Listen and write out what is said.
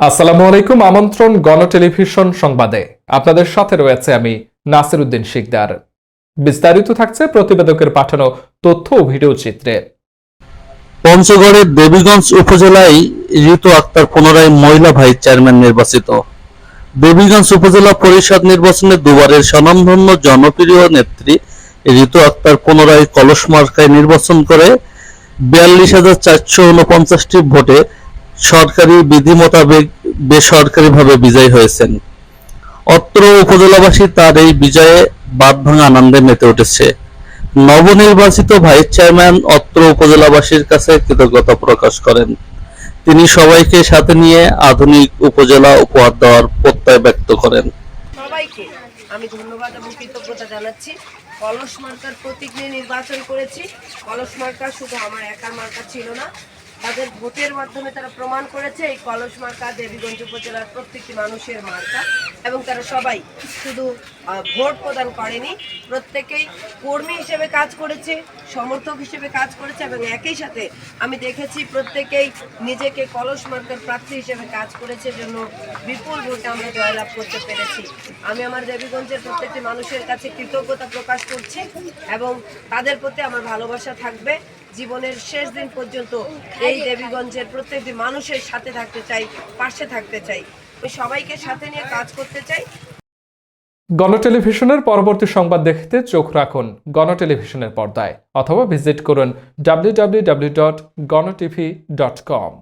আসসালামু আলাইকুম, আমন্ত্রণ গণ টেলিভিশন সংবাদে। আপনাদের সাথে রয়েছে আমি নাসির উদ্দিন শিকদার। বিস্তারিত থাকছে প্রতিবেদকের পাঠানো তথ্য ও ভিডিও চিত্রে। পঞ্চগড়ের দেবীগঞ্জ উপজেলায় ঋতু আক্তার পুনরায় মহিলা ভাইস চেয়ারম্যান নির্বাচিত। দেবীগঞ্জ উপজেলা পরিষদ নির্বাচনে দুবারের স্বনামধন্য জনপ্রিয় নেত্রী ঋতু আক্তার পুনরায় কলস মার্কায় নির্বাচন করে বিয়াল্লিশ হাজার চারশো ভোটে সরকারি বিধি মোতাবেক বেসরকারিভাবে বিজয়ী হয়েছেন। অত্র উপজেলাবাসী তার এই বিজয়ে বাঁধভাঙা আনন্দে মেতে উঠেছে। নবনির্বাচিত ভাইস চেয়ারম্যান অত্র উপজেলাবাসীর কাছে কৃতজ্ঞতা প্রকাশ করেন। তিনি সবাইকে সাথে নিয়ে আধুনিক উপজেলা উপহার দেওয়ার প্রত্যয় ব্যক্ত করেন। সবাইকে আমি ধন্যবাদ এবং কৃতজ্ঞতা জানাচ্ছি। কলস মার্কার প্রতীক নিয়ে নির্বাচন করেছি। কলস মার্কা শুধু আমার একার মার্কা ছিল না তাদের ভোটের মাধ্যমে তারা প্রমাণ করেছে এই কলস মার্কা দেবীগঞ্জ উপজেলার প্রত্যেকটি মানুষের মার্কা এবং তারা সবাই শুধু ভোট প্রদান করেনি। প্রত্যেকেই কর্মী হিসেবে কাজ করেছে, সমর্থক হিসেবে কাজ করেছে এবং একই সাথে আমি দেখেছি প্রত্যেকেই নিজেকে কলস মার্কার প্রার্থী হিসেবে কাজ করেছে জন্য বিপুল ভোটে আমরা জয়লাভ করতে পেরেছি। আমি আমার দেবীগঞ্জের প্রত্যেকটি মানুষের কাছে কৃতজ্ঞতা প্রকাশ করছি এবং তাদের প্রতি আমার ভালোবাসা থাকবে। জীবনের শেষ দিন পর্যন্ত এই দেবীগঞ্জের প্রত্যেকটি মানুষের সাথে থাকতে চাই পাশে থাকতে চাই। ওই সবাইকে সাথে নিয়ে কাজ করতে চাই। গণ টেলিভিশনের পরবর্তী সংবাদ দেখতে চোখ রাখুন গণ টেলিভিশনের পর্দায় অথবা ভিজিট করুন ডাব্লিউ ডাব্লিউ ডাব্লিউ ডট গণটিভি ডট কম